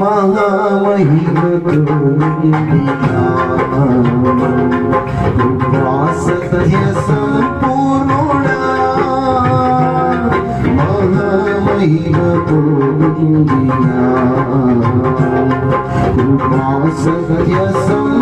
మహామహిమతో సత్య సంపూర్ణుడా మహామహిమతో సత్య సంపూర్ణుడా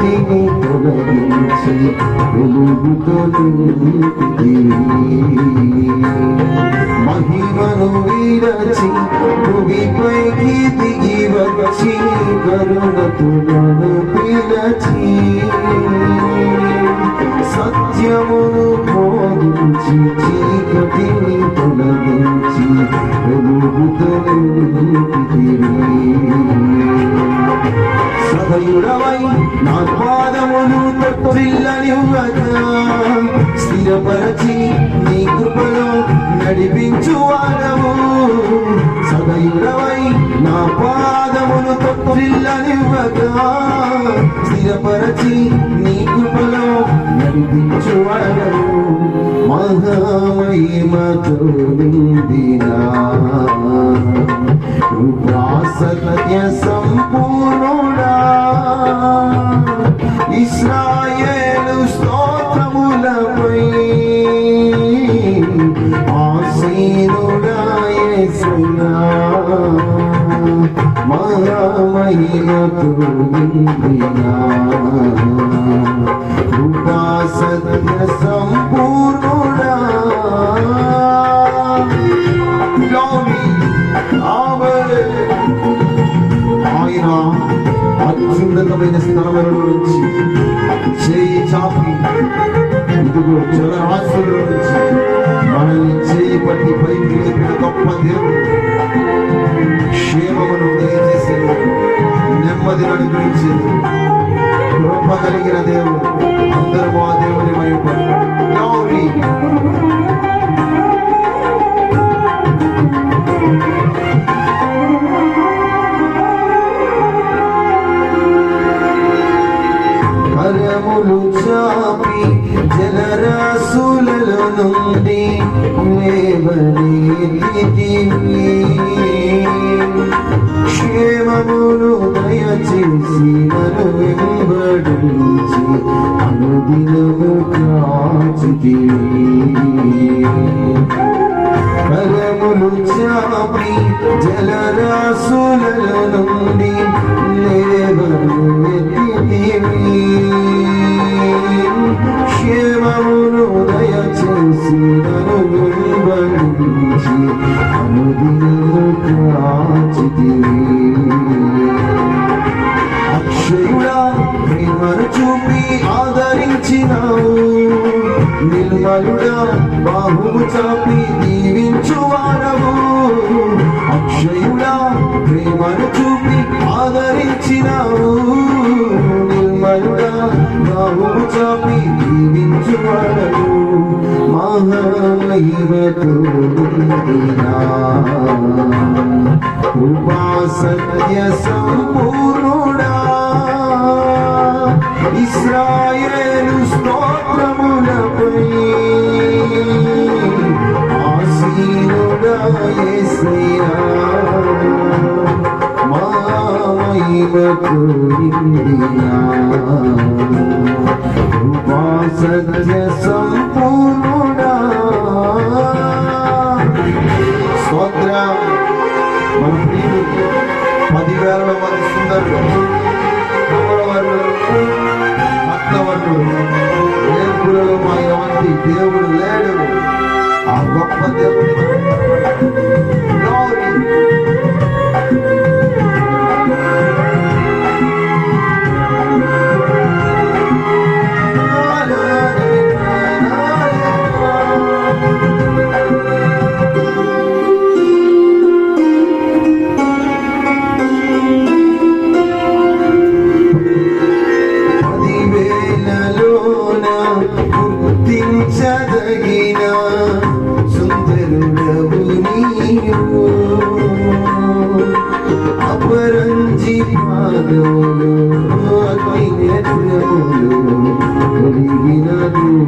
তিনি তরছি বেলুত মহিমানবীরাছি তুমি পাইকি দিগি বলছি করুণ তুলন পিলাছি సదయుడవై నా పాదములు తొట్టిల్లనివ్వగా స్థిరపరచి నీ కృపలో నడిపించు వాడవు. సదయుడవై నా పాదములు తొట్టిల్లనివ్వగా స్థిరపరచి నీ కృపలో నడిపించు వాడవు. మహామహిమతో నిందినా కృపా సత్య సంపూర్ణుడా ఇస్రాయేలు స్తోత్రములపై ఆసీనుడా యేసయ్యా మహామహిమతో నిండినా కృపా సత్య సంపూర్ణుడా అత్యున్నతమైన స్థలముల నుంచి చేయి చాపి ఇదిగో జలరాశుల క్షేమమును దయచేసి నన్ను వెంబడించి అనుదినము కాచితివి కరములు చాపి జలరాసుల నుండి లేవనెత్తితివి. క్షేమమును దయచేసి నన్ను వెంబడించి అక్షయుడా ప్రేమను చూపి ఆదరించినావు. నిర్మలుడా బాహువు చాపి దీవించు వారవు అక్షయుడా ప్రేమను చూపి ఆదరించినావు నిర్మలుడా బాహువు చాపి దీవించు వారవు మా మహామహిమతో ఇస్రాయేలు స్తోత్రములపై ఆసీనుడా యేసయ్యా మా మహిమతో కృపా సత్య సంపూర్ణ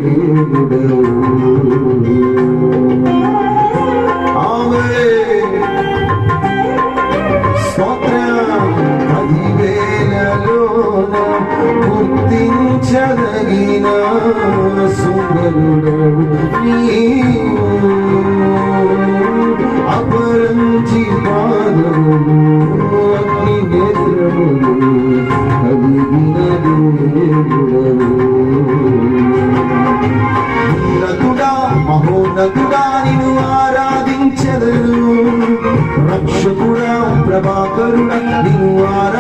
దేవుడవు ఆమేన్ స్తోత్రం పదివేలలోన గుర్తించదగిన సుందరుడవు నీ మహోన్నతుడా నిన్ను ఆరాధించదను రక్షకుడా ప్రభాకరుడా నిన్ను ఆరాధించదను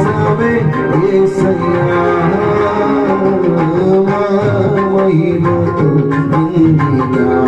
sabe ye sanya mai lo tu nindiya